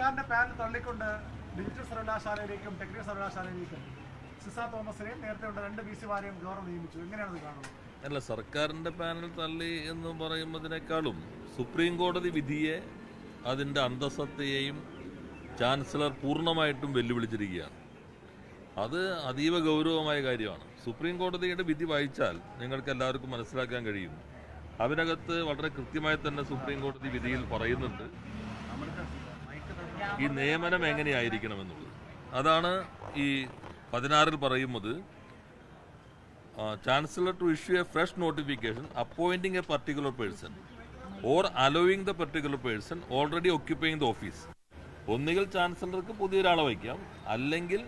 സർക്കാരിന്റെ പാനൽ തള്ളിക്കൊണ്ട് ഡിജിറ്റൽ സർവകലാശാലയിലേക്കും ടെക്നിക്കൽ സർവകലാശാലയിലേക്കും സിസ തോമസിനെയും നേരത്തെ ഉണ്ട് രണ്ട് ബി സിമാരെയും ഗവർണർ നിയമിച്ചു. എങ്ങനെയാണ് കാണുന്നത്? അല്ല സർക്കാരിന്റെ പാനൽ തള്ളി എന്ന് പറയുന്നതിനേക്കാളും സുപ്രീം കോടതി വിധിയെ അതിന്റെ അന്തസ്സത്തെയും ചാൻസലർ പൂർണമായിട്ടും വെല്ലുവിളിച്ചിരിക്കുകയാണ്. അത് അതീവ ഗൗരവമായ കാര്യമാണ്. സുപ്രീം കോടതിയുടെ വിധി വായിച്ചാൽ നിങ്ങൾക്ക് എല്ലാവർക്കും മനസ്സിലാക്കാൻ കഴിയും. അതിനകത്ത് വളരെ കൃത്യമായി തന്നെ സുപ്രീം കോടതി വിധിയിൽ പറയുന്നുണ്ട്. ഈ നിയമനം എങ്ങനെയായിരിക്കണമെന്നുള്ളത്. അതാണ് ഈ പതിനാറിൽ പറയുന്നത് chancellor to issue a fresh notification appointing a particular person or allowing the particular person already occupying the office ഒന്നുകിൽ ചാൻസലർക്ക് പുതിയൊരാളെ വയ്ക്കാം അല്ലെങ്കിൽ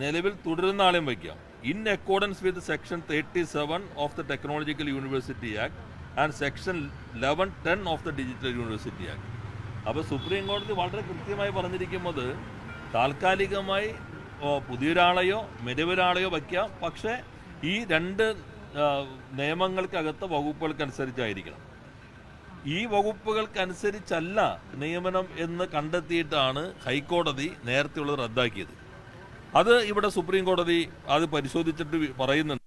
നിലവിൽ തുടരുന്ന ആളെയും വയ്ക്കാം. In accordance with section thirty seven of the technological university act and section eleven ten of the digital university act അപ്പോൾ സുപ്രീം കോടതി വളരെ കൃത്യമായി പറഞ്ഞിരിക്കുന്നത് താൽക്കാലികമായി പുതിയൊരാളെയോ നിലവിലൊരാളെയോ വയ്ക്കാം. പക്ഷേ ഈ രണ്ട് നിയമങ്ങൾക്കകത്ത് വകുപ്പുകൾക്കനുസരിച്ചായിരിക്കണം. ഈ വകുപ്പുകൾക്കനുസരിച്ചല്ല നിയമനം എന്ന് കണ്ടെത്തിയിട്ടാണ് ഹൈക്കോടതി നേരത്തെയുള്ളത് റദ്ദാക്കിയത്. അത് ഇവിടെ സുപ്രീം കോടതി അത് പരിശോധിച്ചിട്ട് പറയുന്നുണ്ട്.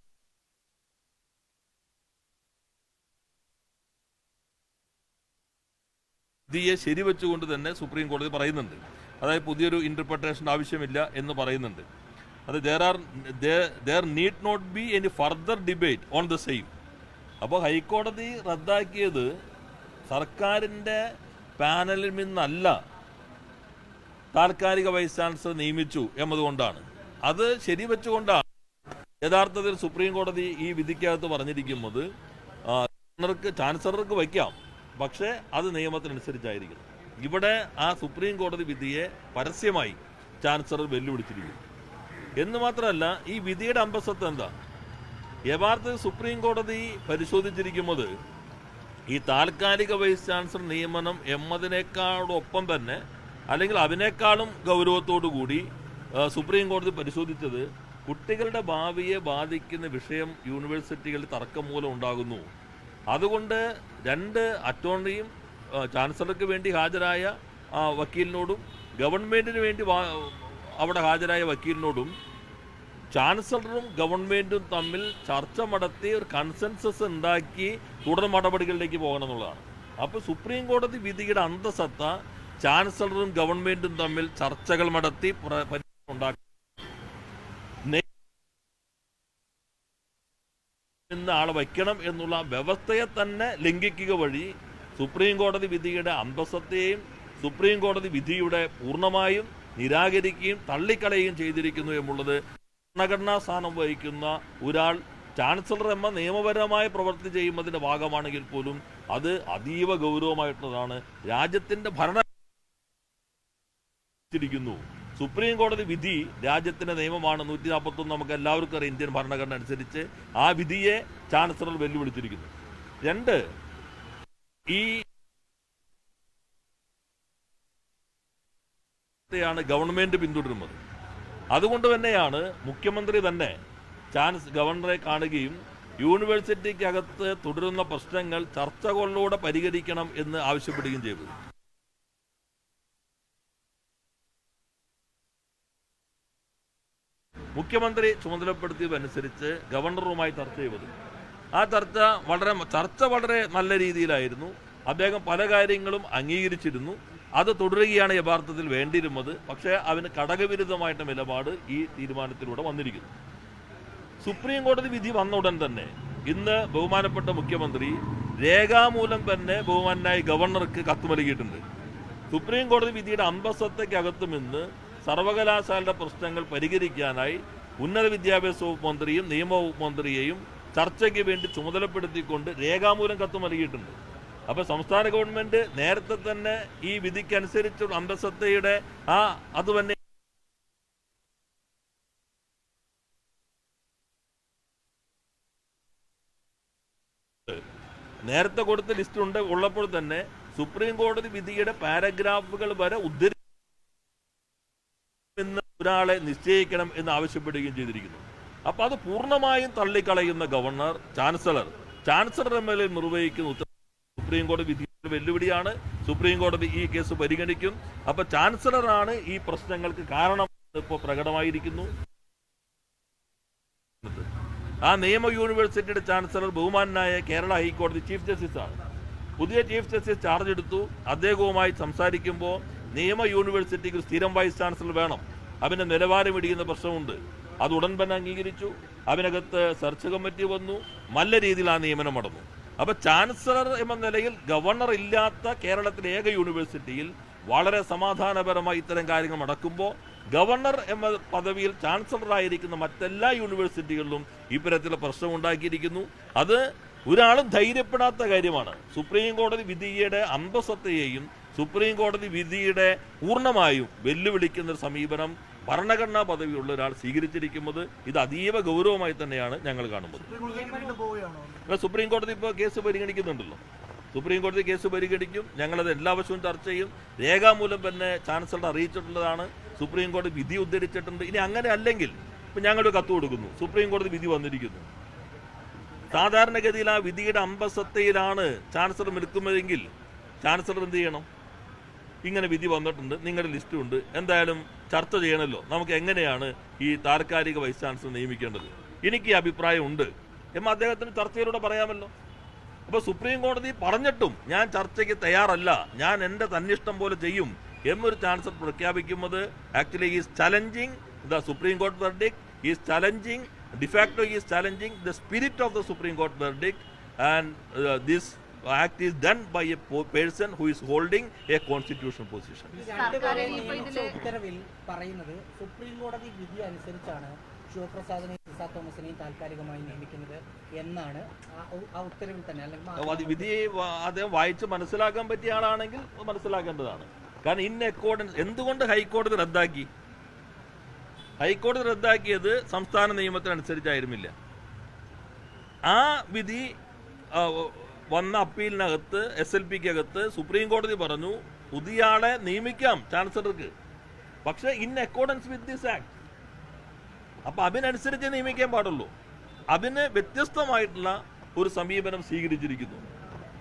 വിധിയെ ശരിവെച്ചുകൊണ്ട് തന്നെ സുപ്രീം കോടതി പറയുന്നുണ്ട്. അതായത് പുതിയൊരു ഇന്റർപ്രിട്ടേഷൻ ആവശ്യമില്ല എന്ന് പറയുന്നുണ്ട്. അത് there are there need not be any further debate on the same അപ്പോൾ ഹൈക്കോടതി റദ്ദാക്കിയത് സർക്കാരിന്റെ പാനലിൽ നിന്നല്ല താൽക്കാലിക വൈസ് ചാൻസലർ നിയമിച്ചു എന്നതുകൊണ്ടാണ്. അത് ശരിവെച്ചുകൊണ്ടാണ്. യഥാർത്ഥത്തിൽ സുപ്രീം കോടതി ഈ വിധിക്കകത്ത് പറഞ്ഞിരിക്കുന്നത് ചാൻസലർക്ക് വയ്ക്കാം. പക്ഷേ അത് നിയമത്തിനനുസരിച്ചായിരിക്കണം ഇവിടെ ആ സുപ്രീം കോടതി വിധിയെ പരസ്യമായി ചാൻസലർ വെല്ലുവിളിച്ചിരിക്കുന്നു. എന്ന് മാത്രമല്ല ഈ വിധിയുടെ അമ്പസത്വം എന്താ യഥാർത്ഥത്തിൽ സുപ്രീം കോടതി പരിശോധിച്ചിരിക്കുന്നത് ഈ താൽക്കാലിക വൈസ് ചാൻസലർ നിയമനം എന്നതിനേക്കാളൊപ്പം തന്നെ അല്ലെങ്കിൽ അതിനേക്കാളും ഗൗരവത്തോടു കൂടി സുപ്രീം കോടതി പരിശോധിച്ചത് കുട്ടികളുടെ ഭാവിയെ ബാധിക്കുന്ന വിഷയം യൂണിവേഴ്സിറ്റികളിൽ തർക്കം മൂലം ഉണ്ടാകുന്നു. അതുകൊണ്ട് രണ്ട് അറ്റോർണിയും ചാൻസലർക്ക് വേണ്ടി ഹാജരായ വക്കീലിനോടും ഗവൺമെന്റിന് വേണ്ടി അവിടെ ഹാജരായ വക്കീലിനോടും ചാൻസലറും ഗവൺമെന്റും തമ്മിൽ ചർച്ച നടത്തി ഒരു കൺസെൻസസ് ഉണ്ടാക്കി തുടർ നടപടികളിലേക്ക് പോകണം എന്നുള്ളതാണ്. അപ്പോൾ സുപ്രീം കോടതി വിധിയുടെ അന്തസത്ത ചാൻസലറും ഗവൺമെന്റും തമ്മിൽ ചർച്ചകൾ നടത്തി ഇന്ന ആളെ വയ്ക്കണം എന്നുള്ള വ്യവസ്ഥയെ തന്നെ ലംഘിക്കുക വഴി സുപ്രീം കോടതി വിധിയുടെ അന്തസ്സത്തെയും സുപ്രീം കോടതി വിധിയുടെ പൂർണമായും നിരാകരിക്കുകയും തള്ളിക്കളയുകയും ചെയ്തിരിക്കുന്നു എന്നുള്ളത് ഭരണഘടനാ സ്ഥാനം വഹിക്കുന്ന ഒരാൾ ചാൻസലർ എന്ന നിയമപരമായ പ്രവൃത്തി ചെയ്യുന്നതിന്റെ ഭാഗമാണെങ്കിൽ പോലും അത് അതീവ ഗൗരവമായിട്ടുള്ളതാണ്. രാജ്യത്തിന്റെ ഭരണ ിരിക്കുന്നു സുപ്രീം കോടതി വിധി രാജ്യത്തിന്റെ നിയമമാണ്. നൂറ്റി നാൽപ്പത്തൊന്ന് നമുക്ക് എല്ലാവർക്കും അറിയാം. ഇന്ത്യൻ ഭരണഘടന അനുസരിച്ച് ആ വിധിയെ ചാൻസലർ വെല്ലുവിളിച്ചിരിക്കുന്നു. രണ്ട് ഈ ാണ് ഗവൺമെന്റ് പിന്തുടരുന്നത്. അതുകൊണ്ട് തന്നെയാണ് മുഖ്യമന്ത്രി തന്നെ ചാൻസ് ഗവർണറെ കാണുകയും യൂണിവേഴ്സിറ്റിക്കകത്ത് തുടരുന്ന പ്രശ്നങ്ങൾ ചർച്ചകളിലൂടെ പരിഹരിക്കണം എന്ന് ആവശ്യപ്പെടുകയും ചെയ്തത്. മുഖ്യമന്ത്രി ചുമതലപ്പെടുത്തിയതനുസരിച്ച് ഗവർണറുമായി ചർച്ച ചെയ്തത്. ആ ചർച്ച വളരെ ചർച്ച വളരെ നല്ല രീതിയിലായിരുന്നു. അദ്ദേഹം പല കാര്യങ്ങളും അംഗീകരിച്ചിരുന്നു. അത് തുടരുകയാണ് യഥാർത്ഥത്തിൽ വേണ്ടിയിരുന്നത്. പക്ഷേ അവന് ഘടകവിരുദ്ധമായിട്ട് നിലപാട് ഈ തീരുമാനത്തിലൂടെ വന്നിരിക്കുന്നു. സുപ്രീം കോടതി വിധി വന്ന ഉടൻ തന്നെ ഇന്ന് ബഹുമാനപ്പെട്ട മുഖ്യമന്ത്രി രേഖാമൂലം തന്നെ ബഹുമാനായി ഗവർണർക്ക് കത്ത് നൽകിയിട്ടുണ്ട്. സുപ്രീം കോടതി വിധിയുടെ അന്തസ്സത്തയ്ക്കകത്തും ഇന്ന് സർവകലാശാലയുടെ പ്രശ്നങ്ങൾ പരിഹരിക്കാനായി ഉന്നത വിദ്യാഭ്യാസ വകുപ്പ് മന്ത്രിയും നിയമ വകുപ്പ് മന്ത്രിയെയും ചർച്ചയ്ക്ക് വേണ്ടി ചുമതലപ്പെടുത്തിക്കൊണ്ട് രേഖാമൂലം കത്ത് നൽകിയിട്ടുണ്ട് അപ്പോൾ സംസ്ഥാന ഗവൺമെന്റ് നേരത്തെ തന്നെ ഈ വിധിക്കനുസരിച്ച് അന്തസത്തയുടെ ആ അത് തന്നെ നേരത്തെ കൊടുത്ത ലിസ്റ്റ് ഉണ്ട്. ഉള്ളപ്പോൾ തന്നെ സുപ്രീം കോടതി വിധിയുടെ പാരഗ്രാഫുകൾ വരെ ഉദ്ധരി ഒരാളെ നിശ്ചയിക്കണം എന്ന് ആവശ്യപ്പെടുകയും ചെയ്തിരിക്കുന്നു. അപ്പോൾ അത് പൂർണമായും തള്ളിക്കളയുന്ന governor chancellor. Chancellor M L A നിർവഹിക്കുന്ന ഉത്തരവ് സുപ്രീം കോടതി വിധി വെല്ലുവിളിയാണ്. സുപ്രീം കോടതി ഈ കേസ് പരിഗണിക്കും. അപ്പൊ ചാൻസലറാണ് ഈ പ്രശ്നങ്ങൾക്ക് കാരണം ഇപ്പോൾ പ്രകടമായിരിക്കുന്നു. ആ നിയമ യൂണിവേഴ്സിറ്റിയുടെ ചാൻസലർ ബഹുമാനായ കേരള ഹൈക്കോടതി ചീഫ് ജസ്റ്റിസ് ആണ് പുതിയ ചീഫ് ജസ്റ്റിസ് ചാർജ് എടുത്തു. അദ്ദേഹവുമായി സംസാരിക്കുമ്പോൾ നിയമ യൂണിവേഴ്സിറ്റിക്ക് സ്ഥിരം വൈസ് ചാൻസലർ വേണം. അവന്റെ നിലവാരം ഇടിക്കുന്ന പ്രശ്നമുണ്ട്. അത് ഉടൻ തന്നെ അംഗീകരിച്ചു. അതിനകത്ത് സെർച്ച് കമ്മിറ്റി വന്നു. നല്ല രീതിയിൽ ആ നിയമനം നടന്നു. അപ്പൊ ചാൻസലർ എന്ന നിലയിൽ ഗവർണർ ഇല്ലാത്ത കേരളത്തിലെ ഏക യൂണിവേഴ്സിറ്റിയിൽ വളരെ സമാധാനപരമായി ഇത്തരം കാര്യങ്ങൾ നടക്കുമ്പോൾ ഗവർണർ എന്ന പദവിയിൽ ചാൻസലറായിരിക്കുന്ന മറ്റെല്ലാ യൂണിവേഴ്സിറ്റികളിലും ഇത്തരത്തിലുള്ള പ്രശ്നം ഉണ്ടാക്കിയിരിക്കുന്നു. അത് ഒരാളും ധൈര്യപ്പെടാത്ത കാര്യമാണ്. സുപ്രീം കോടതി വിധിയുടെ അന്തസത്തയെയും സുപ്രീം കോടതി വിധിയുടെ പൂർണമായും വെല്ലുവിളിക്കുന്ന ഒരു സമീപനം ഭരണഘടനാ പദവിയുള്ള ഒരാൾ സ്വീകരിച്ചിരിക്കുന്നത് ഇത് അതീവ ഗൗരവമായി തന്നെയാണ് ഞങ്ങൾ കാണുന്നത്. സുപ്രീം കോടതി ഇപ്പോൾ കേസ് പരിഗണിക്കുന്നുണ്ടല്ലോ. സുപ്രീം കോടതി കേസ് പരിഗണിക്കും. ഞങ്ങളത് എല്ലാ വശവും ചർച്ച ചെയ്യും. രേഖാമൂലം തന്നെ ചാൻസലർ അറിയിച്ചിട്ടുള്ളതാണ്. സുപ്രീം കോടതി വിധി ഉദ്ധരിച്ചിട്ടുണ്ട്. ഇനി അങ്ങനെ അല്ലെങ്കിൽ ഇപ്പം ഞങ്ങളൊരു കത്ത് കൊടുക്കുന്നു. സുപ്രീം കോടതി വിധി വന്നിരിക്കുന്നു. സാധാരണഗതിയിൽ ആ വിധിയുടെ അമ്പസത്തയിലാണ് ചാൻസലർ നിൽക്കുന്നതെങ്കിൽ ചാൻസലർ എന്ത് ചെയ്യണം? ഇങ്ങനെ വിധി വന്നിട്ടുണ്ട്. നിങ്ങളുടെ ലിസ്റ്റുണ്ട്. എന്തായാലും ചർച്ച ചെയ്യണമല്ലോ നമുക്ക് എങ്ങനെയാണ് ഈ താൽക്കാലിക വൈസ് ചാൻസലർ നിയമിക്കേണ്ടത്? എനിക്ക് ഈ അഭിപ്രായം ഉണ്ട് എന്ന് അദ്ദേഹത്തിന് ചർച്ചയിലൂടെ പറയാമല്ലോ. അപ്പോൾ സുപ്രീം കോടതി പറഞ്ഞിട്ടും ഞാൻ ചർച്ചയ്ക്ക് തയ്യാറല്ല. ഞാൻ എന്റെ തന്നിഷ്ടം പോലെ ചെയ്യും. എന്നൊരു ചാൻസലർ പ്രഖ്യാപിക്കുന്നത് actually is challenging the supreme court verdict is challenging de facto is challenging the spirit of the supreme court verdict and this act is done by a person who is holding a constitutional position ഉത്തരവിൽ പറയുന്നത് supreme കോടതി വിധി അനുസരിച്ചാണ് ശിവപ്രസാദിനെയും സിസ തോമസിനെയും താൽക്കാലികമായി നിയമിക്കുന്നത് എന്നാണ് ആ ഉത്തരവിൽ തന്നെ. അല്ലെങ്കിൽ വിധി അദ്ദേഹം വായിച്ച് മനസ്സിലാക്കാൻ പറ്റിയ ആളാണെങ്കിൽ മനസ്സിലാക്കേണ്ടതാണ്. കാരണം ഇൻ അക്കോർഡൻസ് എന്തുകൊണ്ട് ഹൈക്കോടതി റദ്ദാക്കി? ഹൈക്കോടതി റദ്ദാക്കിയത് സംസ്ഥാന നിയമത്തിനനുസരിച്ചായിരുന്നില്ല. ആ വിധി വന്ന അപ്പീലിനകത്ത് എസ് എൽ പിക്ക് അകത്ത് സുപ്രീം കോടതി പറഞ്ഞു പുതിയ ആളെ നിയമിക്കാം ചാൻസലർക്ക്. പക്ഷെ in accordance with this act അപ്പൊ അതിനനുസരിച്ച് നിയമിക്കാൻ പാടുള്ളൂ. അതിന് വ്യത്യസ്തമായിട്ടുള്ള ഒരു സമീപനം സ്വീകരിച്ചിരിക്കുന്നു.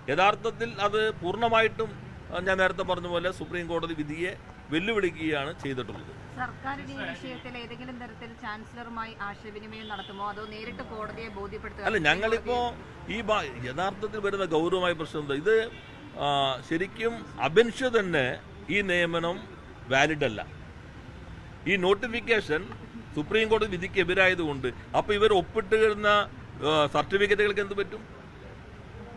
യഥാർത്ഥത്തിൽ അത് പൂർണമായിട്ടും ഞാൻ നേരത്തെ പറഞ്ഞ പോലെ സുപ്രീം കോടതി വിധിയെ വെല്ലുവിളിക്കുകയാണ് ചെയ്തിട്ടുള്ളത്. അല്ല ഞങ്ങളിപ്പോ ഈ യഥാർത്ഥത്തിൽ വരുന്ന ഗൗരവമായ പ്രശ്നം ഇത് ശരിക്കും അപേക്ഷ തന്നെ ഈ നിയമനം വാലിഡ് അല്ല. ഈ നോട്ടിഫിക്കേഷൻ സുപ്രീം കോടതി വിധിക്ക് എതിരായതുകൊണ്ട് അപ്പൊ ഇവർ ഒപ്പിട്ടുകിരുന്ന സർട്ടിഫിക്കറ്റുകൾക്ക് എന്ത് പറ്റും?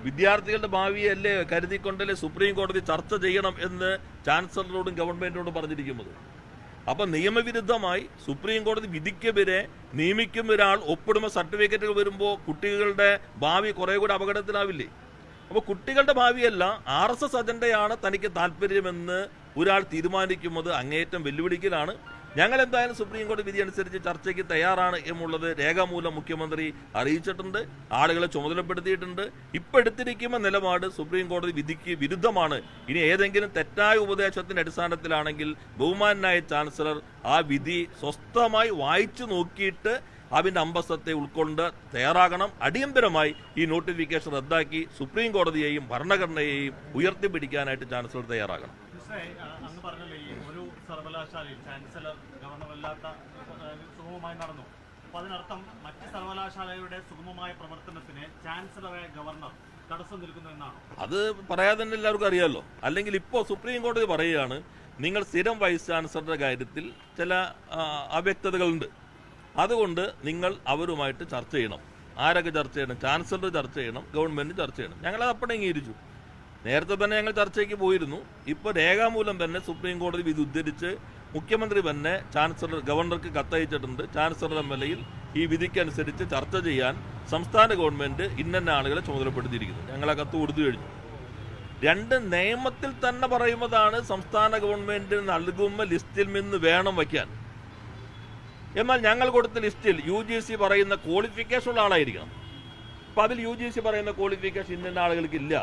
വിദ്യാർത്ഥികളുടെ ഭാവിയല്ലേ കരുതിക്കൊണ്ടല്ലേ സുപ്രീം കോടതി ചർച്ച ചെയ്യണം എന്ന് ചാൻസലറോടും ഗവൺമെന്റിനോടും പറഞ്ഞിരിക്കുന്നത്. അപ്പൊ നിയമവിരുദ്ധമായി സുപ്രീം കോടതി വിധിക്കെതിരെ നിയമിക്കുന്ന ഒരാൾ ഒപ്പിടുമ്പോൾ സർട്ടിഫിക്കറ്റുകൾ വരുമ്പോൾ കുട്ടികളുടെ ഭാവി കുറെ കൂടെ അപകടത്തിലാവില്ലേ? അപ്പോൾ കുട്ടികളുടെ ഭാവിയല്ല ആർ എസ് എസ് അജണ്ടയാണ് തനിക്ക് താല്പര്യമെന്ന് ഒരാൾ തീരുമാനിക്കുന്നത് അങ്ങേയറ്റം വെല്ലുവിളിക്കലാണ്. ഞങ്ങൾ എന്തായാലും സുപ്രീം കോടതി വിധി അനുസരിച്ച് ചർച്ചയ്ക്ക് തയ്യാറാണ് എന്നുള്ളത് രേഖാമൂലം മുഖ്യമന്ത്രി അറിയിച്ചിട്ടുണ്ട് ആളുകളെ ചുമതലപ്പെടുത്തിയിട്ടുണ്ട്. ഇപ്പൊ എടുത്തിരിക്കുന്ന നിലപാട് സുപ്രീം കോടതി വിധിക്ക് വിരുദ്ധമാണ്. ഇനി ഏതെങ്കിലും തെറ്റായ ഉപദേശത്തിന്റെ അടിസ്ഥാനത്തിലാണെങ്കിൽ ബഹുമാനായ ചാൻസലർ ആ വിധി സ്വസ്ഥമായി വായിച്ചു നോക്കിയിട്ട് അതിന്റെ അമ്പസത്തെ ഉൾക്കൊണ്ട് തയ്യാറാകണം. അടിയന്തരമായി ഈ നോട്ടിഫിക്കേഷൻ റദ്ദാക്കി സുപ്രീം കോടതിയെയും ഭരണഘടനയെയും ഉയർത്തിപ്പിടിക്കാനായിട്ട് ചാൻസലർ തയ്യാറാകണം. സർവകലാശാലയിൽ ചാൻസലർ ഗവർണറല്ലാത്ത സുഗമമായി നടന്നു. അപ്പൊ അതിനർത്ഥം മറ്റ് സർവകലാശാലയുടെ സുഗമമായ പ്രവർത്തനത്തിന് ചാൻസലറായ ഗവർണർ തടസ്സം നിൽക്കുന്നു എന്നാണ്. അത് പറയാതെ തന്നെ എല്ലാവർക്കും അറിയാമല്ലോ അല്ലെങ്കിൽ ഇപ്പോ സുപ്രീം കോടതി പറയുകയാണ് നിങ്ങൾ സ്ഥിരം വൈസ് ചാൻസലറുടെ കാര്യത്തിൽ ചില അവ്യക്തതകളുണ്ട്. അതുകൊണ്ട് നിങ്ങൾ അവരുമായിട്ട് ചർച്ച ചെയ്യണം. ആരൊക്കെ ചർച്ച ചെയ്യണം? ചാൻസലർ ചർച്ച ചെയ്യണം ഗവൺമെന്റ് ചർച്ച ചെയ്യണം. ഞങ്ങളത് അപ്പടെ അംഗീകരിച്ചു. നേരത്തെ തന്നെ ഞങ്ങൾ ചർച്ചയ്ക്ക് പോയിരുന്നു. ഇപ്പോൾ രേഖാമൂലം തന്നെ സുപ്രീം കോടതി വിധി ഉദ്ധരിച്ച് മുഖ്യമന്ത്രി തന്നെ ചാൻസലർ ഗവർണർക്ക് കത്തയച്ചിട്ടുണ്ട്. ചാൻസലർ എം എൽ എയിൽ ഈ വിധിക്കനുസരിച്ച് ചർച്ച ചെയ്യാൻ സംസ്ഥാന ഗവൺമെന്റ് ഇന്ന ആളുകളെ ചുമതലപ്പെടുത്തിയിരിക്കുന്നു. ഞങ്ങൾ ആ കത്ത് കൊടുത്തു കഴിഞ്ഞു. രണ്ട് നിയമത്തിൽ തന്നെ പറയുന്നതാണ് സംസ്ഥാന ഗവൺമെന്റ് നൽകുന്ന ലിസ്റ്റിൽ നിന്ന് വേണം വയ്ക്കാൻ. എന്നാൽ ഞങ്ങൾ കൊടുത്ത ലിസ്റ്റിൽ യു ജി സി പറയുന്ന ക്വാളിഫിക്കേഷൻ ഉള്ള ആളായിരിക്കണം. അപ്പം അതിൽ യു ജി സി പറയുന്ന ക്വാളിഫിക്കേഷൻ ഇന്ന ആളുകൾക്ക് ഇല്ല.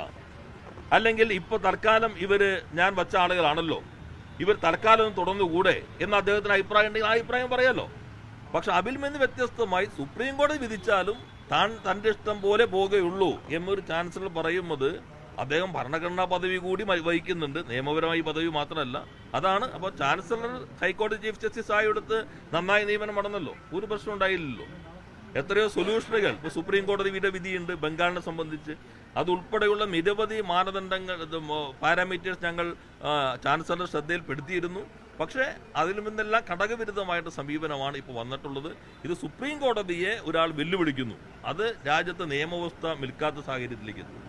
അല്ലെങ്കിൽ ഇപ്പോൾ തൽക്കാലം ഇവർ ഞാൻ വച്ച ആളുകളാണല്ലോ. ഇവർ തൽക്കാലം തുടർന്നു തുടർന്നുകൂടെ എന്ന് അദ്ദേഹത്തിന് അഭിപ്രായം ഉണ്ടെങ്കിൽ ആ അഭിപ്രായം പറയാലോ. പക്ഷെ അതിൽ നിന്ന് വ്യത്യസ്തമായി സുപ്രീം കോടതി വിധിച്ചാലും താൻ തന്റെ ഇഷ്ടം പോലെ പോകുകയുള്ളൂ എന്നൊരു ചാൻസലർ പറയുന്നത് അദ്ദേഹം ഭരണഘടനാ പദവി കൂടി വഹിക്കുന്നുണ്ട്. നിയമപരമായി പദവി മാത്രമല്ല. അതാണ് അപ്പോൾ ചാൻസലർ ഹൈക്കോടതി ചീഫ് ജസ്റ്റിസ് ആയെടുത്ത് നന്നായി നിയമനം നടന്നല്ലോ. ഒരു പ്രശ്നം ഉണ്ടായില്ലല്ലോ. എത്രയോ സൊല്യൂഷനുകൾ. ഇപ്പോൾ സുപ്രീം കോടതി കോടതിയുടെ വിധിയുണ്ട് ബംഗാളിനെ സംബന്ധിച്ച്. അതുൾപ്പെടെയുള്ള നിരവധി മാനദണ്ഡങ്ങൾ പാരാമീറ്റേഴ്സ് ഞങ്ങൾ ചാൻസലർ ശ്രദ്ധയിൽപ്പെടുത്തിയിരുന്നു. പക്ഷേ അതിൽ നിന്നെല്ലാം ഘടകവിരുദ്ധമായിട്ട് സമീപനമാണ് ഇപ്പോൾ വന്നിട്ടുള്ളത്. ഇത് സുപ്രീം കോടതിയെ ഒരാൾ വെല്ലുവിളിക്കുന്നു. അത് രാജ്യത്തെ നിയമവ്യവസ്ഥ നിൽക്കാത്ത സാഹചര്യത്തിലേക്ക് എത്തും.